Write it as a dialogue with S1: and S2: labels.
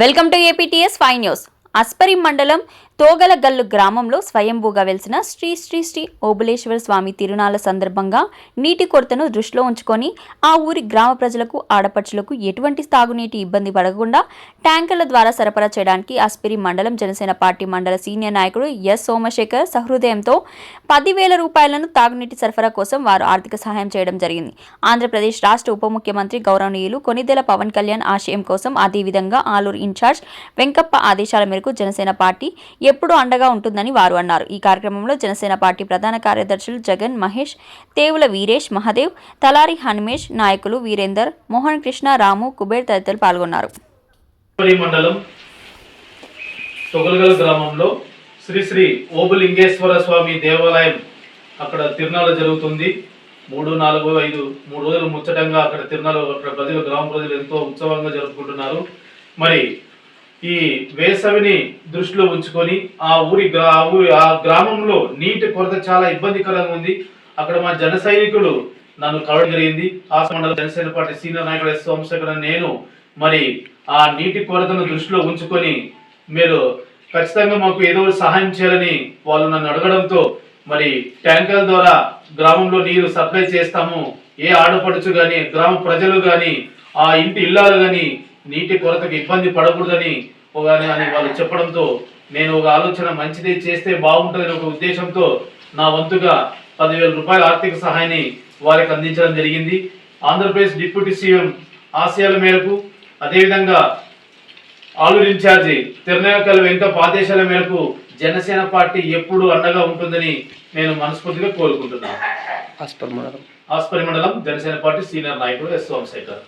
S1: Welcome to APTS five news. Aspari మండలం తోగలగల్లు గ్రామంలో స్వయంభూగా వెలిసిన శ్రీ శ్రీ శ్రీ ఓబులేశ్వర స్వామి తిరునాళ్ళ సందర్భంగా నీటి కొరతను దృష్టిలో ఉంచుకొని ఆ ఊరి గ్రామ ప్రజలకు ఆడపడుచులకు ఎటువంటి తాగునీటి ఇబ్బంది పడకుండా ట్యాంకర్ల ద్వారా సరఫరా చేయడానికి అస్పిరి మండలం జనసేన పార్టీ మండల సీనియర్ నాయకుడు ఎస్ సోమశేఖర్ సహృదయంతో పదివేల రూపాయలను తాగునీటి సరఫరా కోసం వారు ఆర్థిక సహాయం చేయడం జరిగింది. ఆంధ్రప్రదేశ్ రాష్ట్ర ఉప ముఖ్యమంత్రి గౌరవనీయులు కొనిదెల పవన్ కళ్యాణ్ ఆశయం కోసం అదేవిధంగా ఆలూరు ఇన్ఛార్జ్ వెంకప్ప ఆదేశాల మేరకు జనసేన పార్టీ ఎప్పుడూ అండగా ఉంటుందని వారు అన్నారు. ఈ కార్యక్రమంలో జనసేన పార్టీ ప్రధాన కార్యదర్శులు జగన్ మహేష్ తేవుల వీరేష్ మహదేవ్ తలారి హనుమేష్ నాయకులు వీరేందర్ మోహన్ కృష్ణ రాము కుబేర్ తదితరులు పాల్గొన్నారు.
S2: ఉప్పరి మండలం గ్రామంలో శ్రీ శ్రీ ఓబులింగేశ్వర స్వామి దేవాలయం అక్కడ తిరునాలు జరుగుతుంది. మూడు నాలుగు ఐదు మూడు రోజులు ముచ్చటంగా అక్కడ తిరునాలు అక్కడ ప్రజలు గ్రామ ప్రజలు ఎంతో ఉత్సవంగా జరుపుకుంటున్నారు. మరి ఈ వేసవిని దృష్టిలో ఉంచుకొని ఆ ఊరి ఆ ఊరి ఆ గ్రామంలో నీటి కొరత చాలా ఇబ్బందికరంగా ఉంది. అక్కడ మా జన సైనికులు నన్ను కలవడం జరిగింది. ఆ మండల జనసేన పార్టీ సీనియర్ నాయకుడు ఎస్ సోమశేఖర్ నేను మరి ఆ నీటి కొరతను దృష్టిలో ఉంచుకొని మీరు ఖచ్చితంగా మాకు ఏదో సహాయం చేయాలని వాళ్ళు నన్ను అడగడంతో మరి ట్యాంకర్ల ద్వారా గ్రామంలో నీరు సప్లై చేస్తాము. ఏ ఆడపడుచు కానీ గ్రామ ప్రజలు కానీ ఆ ఇంటి ఇల్లాలు కానీ నీటి కొరతకు ఇబ్బంది పడకూడదని అని వాళ్ళు చెప్పడంతో నేను ఒక ఆలోచన మంచిది చేస్తే బాగుంటుందని ఒక ఉద్దేశంతో నా వంతుగా పదివేల రూపాయల ఆర్థిక సహాయాన్ని వారికి అందించడం జరిగింది. ఆంధ్రప్రదేశ్ డిప్యూటీ సీఎం ఆశయాల మేరకు అదేవిధంగా ఆలూరు ఇన్ఛార్జి తిరునాకల్ వెంకప్ ఆదేశాల మేరకు జనసేన పార్టీ ఎప్పుడు అండగా ఉంటుందని నేను మనస్ఫూర్తిగా కోరుకుంటున్నాను. ఆస్పరి మండలం జనసేన పార్టీ సీనియర్ నాయకుడు ఎస్ సోమశేఖర్.